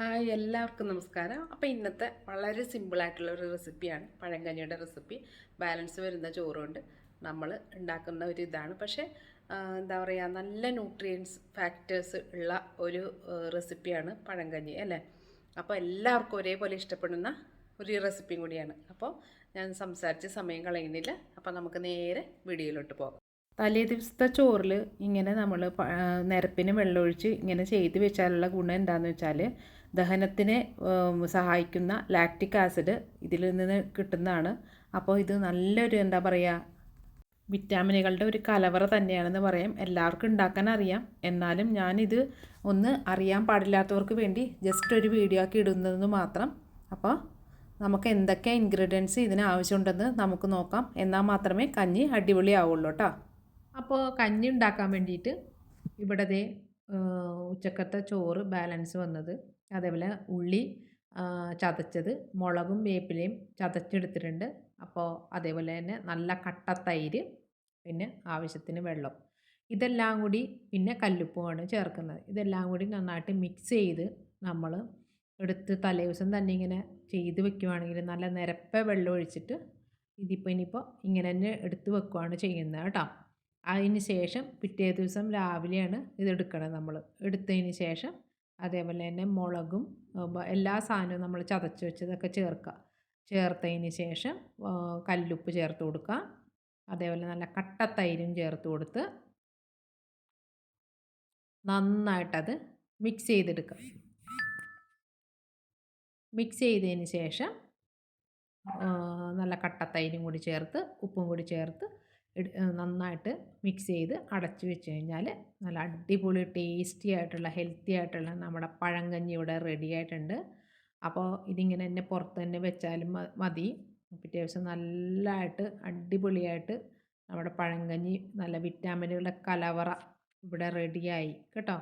Hi എല്ലാവർക്കും നമസ്കാരം. അപ്പോൾ ഇന്നത്തെ വളരെ സിമ്പിളായിട്ടുള്ള ഒരു റെസിപ്പിയാണ് പഴങ്കഞ്ഞിയുടെ റെസിപ്പി ബാലൻസ് വരുന്ന ചോറുകൊണ്ട് നമ്മൾ ഉണ്ടാക്കുന്ന ഒരു ഇതാണ്. പക്ഷേ എന്താ പറയുക നല്ല ന്യൂട്രിയൻസ് ഫാക്ടേഴ്സ് ഉള്ള ഒരു റെസിപ്പിയാണ് പഴങ്കഞ്ഞി അല്ലേ? അപ്പോൾ എല്ലാവർക്കും ഒരേപോലെ ഇഷ്ടപ്പെടുന്ന ഒരു റെസിപ്പിയും കൂടിയാണ്. അപ്പോൾ ഞാൻ സംസാരിച്ച് സമയം കളയുന്നില്ല. അപ്പോൾ നമുക്ക് നേരെ വീഡിയോയിലോട്ട് പോകാം. തലേ ദിവസത്തെ ചോറിൽ ഇങ്ങനെ നമ്മൾ നിരപ്പിന് വെള്ളമൊഴിച്ച് ഇങ്ങനെ ചെയ്ത് വെച്ചാലുള്ള ഗുണം എന്താണെന്ന് വെച്ചാൽ ദഹനത്തിന് സഹായിക്കുന്ന ലാക്റ്റിക് ആസിഡ് ഇതിൽ നിന്ന് കിട്ടുന്നതാണ്. അപ്പോൾ ഇത് നല്ലൊരു എന്താ പറയുക വിറ്റാമിനുകളുടെ ഒരു കലവറ തന്നെയാണെന്ന് പറയാം. എല്ലാവർക്കും ഉണ്ടാക്കാൻ അറിയാം. എന്നാലും ഞാനിത് ഒന്ന് അറിയാൻ പാടില്ലാത്തവർക്ക് വേണ്ടി ജസ്റ്റ് ഒരു വീഡിയോ ആക്കി ഇടുന്നതെന്ന് മാത്രം. അപ്പോൾ നമുക്ക് എന്തൊക്കെ ഇൻഗ്രീഡിയൻസ് ഇതിന് ആവശ്യമുണ്ടെന്ന് നമുക്ക് നോക്കാം. എന്നാൽ മാത്രമേ കഞ്ഞി അടിപൊളിയാവുള്ളൂ കേട്ടോ. അപ്പോൾ കഞ്ഞി ഉണ്ടാക്കാൻ വേണ്ടിയിട്ട് ഇവിടെ ദേ ഉച്ചക്കത്തെ ചോറ് ബാലൻസ് വന്നത്. അതേപോലെ ഉള്ളി ചതച്ചത് മുളകും വേപ്പിലയും ചതച്ചെടുത്തിട്ടുണ്ട്. അപ്പോൾ അതേപോലെ തന്നെ നല്ല കട്ട തൈര് പിന്നെ ആവശ്യത്തിന് വെള്ളം. ഇതെല്ലാം കൂടി പിന്നെ കല്ലുപ്പുമാണ് ചേർക്കുന്നത്. ഇതെല്ലാം കൂടി നന്നായിട്ട് മിക്സ് ചെയ്ത് നമ്മൾ എടുത്ത് തലേദിവസം തന്നെ ഇങ്ങനെ ചെയ്ത് വെക്കുവാണെങ്കിൽ നല്ല നിരപ്പ വെള്ളം ഒഴിച്ചിട്ട് ഇതിപ്പോൾ ഇനിയിപ്പോൾ ഇങ്ങനെ തന്നെ എടുത്ത് വെക്കുവാണ് ചെയ്യുന്നത് കേട്ടോ. അതിന് ശേഷം പിറ്റേ ദിവസം രാവിലെയാണ് ഇത് എടുക്കണം നമ്മൾ എടുത്തതിന് ശേഷം അതേപോലെ തന്നെ മുളകും എല്ലാ സാധനവും നമ്മൾ ചതച്ച് വെച്ചതൊക്കെ ചേർക്കുക ചേർത്തതിന് ശേഷം കല്ലുപ്പ് ചേർത്ത് കൊടുക്കുക അതേപോലെ നല്ല കട്ട തൈരും ചേർത്ത് കൊടുത്ത് നന്നായിട്ടത് മിക്സ് ചെയ്തെടുക്കുക മിക്സ് ചെയ്തതിന് ശേഷം നല്ല കട്ട തൈരും കൂടി ചേർത്ത് ഉപ്പും കൂടി ചേർത്ത് നന്നായിട്ട് മിക്സ് ചെയ്ത് അടച്ചു വെച്ച് കഴിഞ്ഞാൽ നല്ല അടിപൊളി ടേസ്റ്റി ആയിട്ടുള്ള ഹെൽത്തി ആയിട്ടുള്ള നമ്മുടെ പഴങ്കഞ്ഞി ഇവിടെ റെഡി ആയിട്ടുണ്ട്. അപ്പോൾ ഇതിങ്ങനെ തന്നെ പുറത്ത് തന്നെ വെച്ചാലും മതി. പിറ്റേ ദിവസം നല്ലതായിട്ട് അടിപൊളിയായിട്ട് നമ്മുടെ പഴങ്കഞ്ഞി നല്ല വിറ്റാമിനുകളുടെ കലവറ ഇവിടെ റെഡിയായി കേട്ടോ?